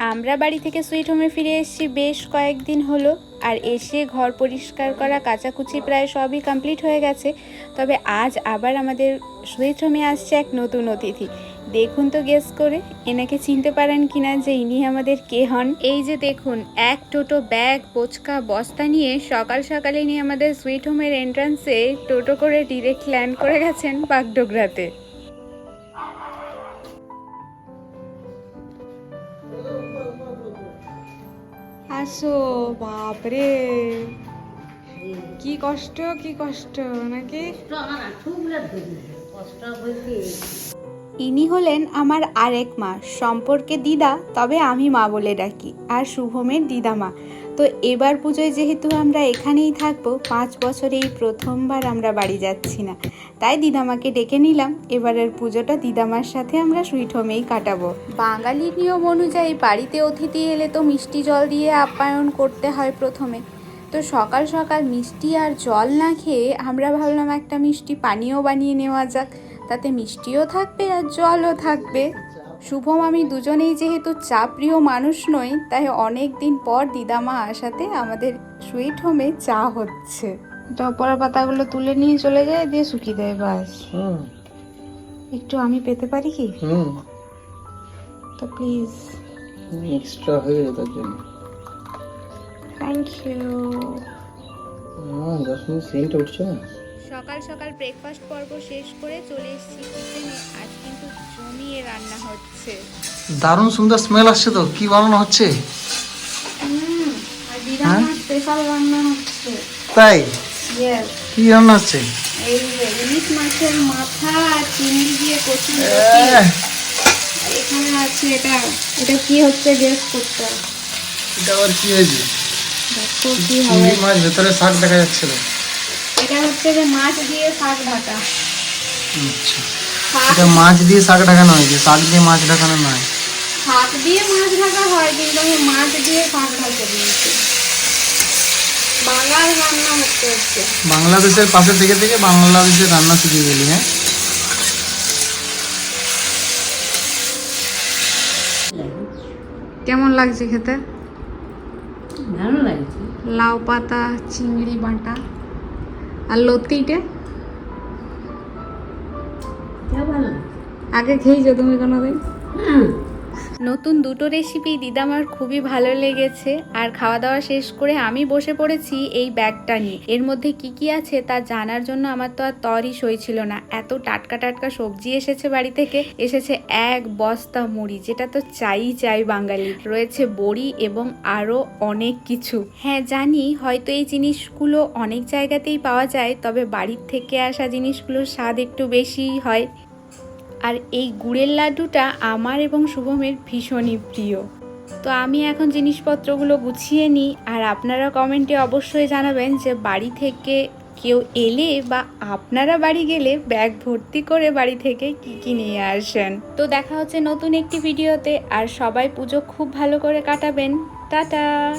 আমরা বাড়ি থেকে সুইট হোমে ফিরে এসেছি বেশ কয়েকদিন হলো, আর এসে ঘর পরিষ্কার করা, কাচাকুচি প্রায় সবই কমপ্লিট হয়ে গেছে। তবে আজ আবার আমাদের সুইট হোমে আসছে এক নতুন অতিথি। দেখুন তো গেস করে, এনাকে চিনতে পারেন কিনা যে ইনি আমাদের কে হন। এই যে দেখুন, এক টোটো ব্যাগ পোচকা বস্তা নিয়ে সকাল সকালে নিয়ে আমাদের সুইট হোমের এন্ট্রান্সে টোটো করে ডিরেক্ট ল্যান্ড করে গেছেন বাগডোগরাতে। আসো বাপরে। কি কষ্ট কি কষ্ট নাকি? ইনি হলেন আমার আরেক মা। সম্পর্কে দিদা, তবে আমি মা বলে ডাকি, আর শুভমের দিদা মা। তো এবার পুজোয় যেহেতু আমরা এখানেই থাকব, পাঁচ বছরে এই প্রথমবার আমরা বাড়ি যাচ্ছি না। তাই দিদামাকে ডেকে নিলাম, এবারের পুজোটা দিদামার সাথে আমরা সুইট হোমেই কাটাবো। বাঙালির নিয়ম অনুযায়ী বাড়িতে অতিথি এলে তো মিষ্টি জল দিয়ে আপ্যায়ন করতে হয় প্রথমে। তো সকাল সকাল মিষ্টি আর জল না খেয়ে আমরা ভাবলাম একটা মিষ্টি পানীয় বানিয়ে নেওয়া যাক। তাতে মিষ্টিও থাকবে আর জলও থাকবে। শুভম আমি দুজনেই যেহেতু চা প্রিয় মানুষ নই তাই অনেক দিন পর দিদামা আসাতে আমাদের সুইট হোমে চা হচ্ছে। টপরা পাতাগুলো তুলে নিয়ে চলে যায় দিয়ে শুকিয়ে দেয় বাস। হুম। একটু আমি পেতে পারি কি? হুম। তো প্লিজ। এক্সট্রা হয়ে গেল তার জন্য থ্যাংক ইউ হ্যাঁ দশ মিনিট সেন্ট উঠছে না? সকাল সকাল ব্রেকফাস্ট পর্ব শেষ করে চলে এসেছি কিচেনে আজ কিন্তু জমিয়ে রান্না হচ্ছে। দারুণ সুন্দর স্মেল আসছে তো কি বানানো হচ্ছে? স্পেশাল রান্না হচ্ছে। তাই? কি রান্না হচ্ছে? এই ইলিশ মাছের মাথা আর চিংড়ি দিয়ে কচুর এখানে আছে এটা এটা কি হচ্ছে গেস করতে। এটা আবার কি হয়েছে? দেখো কি হবে। মাছ ভেতরে শাক দেখা যাচ্ছে তো। এটা হচ্ছে যে মাছ দিয়ে শাক ঢাকা আচ্ছা। এটা মাছ দিয়ে শাক ঢাকানো হয়েছে শাক দিয়ে মাছ ঢাকানো নয়? শাক দিয়ে মাছ ঢাকা হয় কিন্তু আমি মাছ দিয়ে শাক ঢাকা দিয়েছি। রান্না হচ্ছে হচ্ছে। বাংলাদেশের পাশে থেকে থেকে বাংলাদেশের রান্না শিখে গেলি হ্যাঁ? কেমন লাগছে খেতে? ভালো লাগছে। লাউ পাতা চিংড়ি বাটা। আর লতিটা? আগে খেয়েছো তুমি কোনোদিন? হুম। নতুন দুটো রেসিপি দিদামার খুবই ভালো লেগেছে। আর খাওয়া দাওয়া শেষ করে আমি বসে পড়েছি এই ব্যাগটা নিয়ে। এর মধ্যে কি কি আছে তা জানার জন্য আমার তো আর তরই সইছিল না। এত টাটকা টাটকা সবজি এসেছে বাড়ি থেকে। এসেছে এক বস্তা মুড়ি, যেটা তো চাই চাই বাঙালি। রয়েছে বড়ি এবং আরও অনেক কিছু। হ্যাঁ জানি, হয়তো এই জিনিসগুলো অনেক জায়গাতেই পাওয়া যায়, তবে বাড়ির থেকে আসা জিনিসগুলোর স্বাদ একটু বেশিই হয়। আর এই গুড়ের লাড্ডুটা আমার এবং শুভমের ভীষণই প্রিয়। তো আমি এখন জিনিসপত্রগুলো গুছিয়ে নিই, আর আপনারা কমেন্টে অবশ্যই জানাবেন যে বাড়ি থেকে কেউ এলে বা আপনারা বাড়ি গেলে ব্যাগ ভর্তি করে বাড়ি থেকে কি কি নিয়ে আসেন। তো দেখা হচ্ছে নতুন একটি ভিডিওতে, আর সবাই পুজো খুব ভালো করে কাটাবেন। টাটা!